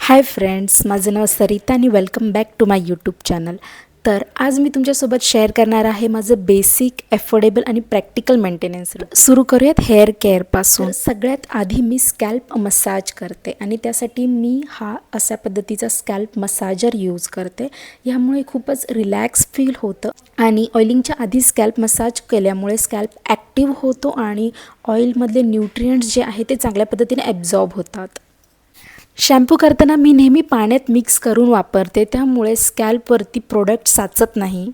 Hi friends माझं नाव सरिता आणि welcome back to my YouTube channel तर आज मी तुमच्यासोबत शेअर करणार आहे माझं बेसिक अफोर्डेबल आणि प्रॅक्टिकल मेंटेनन्स सुरू करूयात हेअर केअरपासून सगळ्यात आधी मी स्कॅल्प मसाज करते आणि त्यासाठी मी हा अशा पद्धतीचा स्कॅल्प मसाजर यूज करते. ह्यामुळे खूपच रिलॅक्स फील होतं. आणि ऑइलिंगच्या आधी स्कॅल्प मसाज केल्यामुळे स्कॅल्प ॲक्टिव्ह होतो आणि ऑइलमधले न्यूट्रियंट्स जे आहे ते चांगल्या पद्धतीने ॲब्झॉर्ब होतात. शॅम्पू करताना मी नेहमी पाण्यात मिक्स करून वापरते त्यामुळे स्कॅल्पवरती प्रोडक्ट साचत नाही.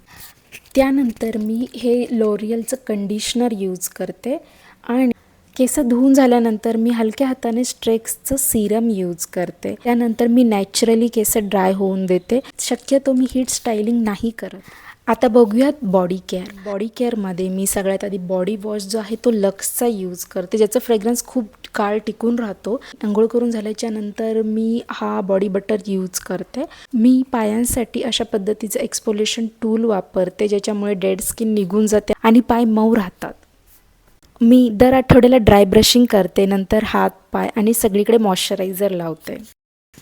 त्यानंतर मी हे लोरियलचं कंडिशनर यूज करते आणि केस धुवून झाल्यानंतर मी हलक्या हाताने स्ट्रेक्सचं सिरम यूज करते. त्यानंतर मी नॅचरली केस ड्राय होऊन देते. शक्यतो मी हीट स्टायलिंग नाही करत. आता बघूयात बॉडी केअर बॉडी केअरमध्ये मी सगळ्यात आधी बॉडी वॉश जो आहे तो लक्सचा यूज करते ज्याचं फ्रेग्रन्स खूप काळ टिकून राहतो. आंघोळ करून झाल्याच्यानंतर मी हा बॉडी बटर यूज करते. मी पायांसाठी अशा पद्धतीचं एक्सपोलेशन टूल वापरते ज्याच्यामुळे डेड स्किन निघून जाते आणि पाय मऊ राहतात. मी दर आठवड्याला ड्राय ब्रशिंग करते नंतर हात पाय आणि सगळीकडे मॉइश्चरायझर लावते.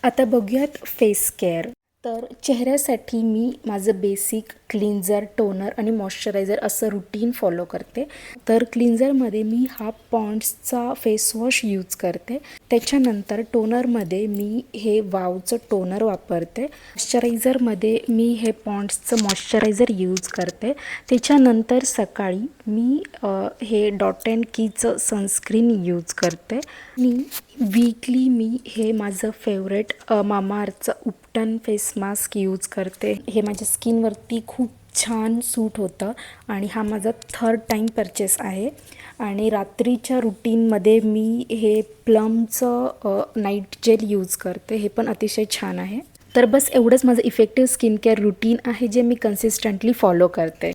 आता बघूयात फेस केअर तर चेहऱ्यासाठी मी माझं बेसिक क्लिन्झर टोनर आणि मॉइश्चरायझर असं रुटीन फॉलो करते. तर क्लिन्झरमध्ये मी हा पॉन्ड्सचा फेस वॉश यूज करते. त्याच्यानंतर टोनरमध्ये मी हे वावचं टोनर वापरते. मॉइश्चरायझरमध्ये मी हे पॉन्ड्सचं मॉइश्चरायझर यूज करते. त्याच्यानंतर सकाळी मी हे डॉट अँड कीचं सनस्क्रीन यूज करते. आणि वीकली मी हे माझं फेवरेट मामाअर्थचं उपटन फेस मास्क यूज करते. हे माझ्या स्किनवरती खूप छान सूट होतं आणि हा माझा थर्ड टाईम परचेस आहे. आणि रात्रीच्या रुटीनमध्ये मी हे प्लमचं नाईट जेल यूज करते. हे पण अतिशय छान आहे. तर बस एवढंच माझं इफेक्टिव्ह स्किन केअर रुटीन आहे जे मी कन्सिस्टंटली फॉलो करते.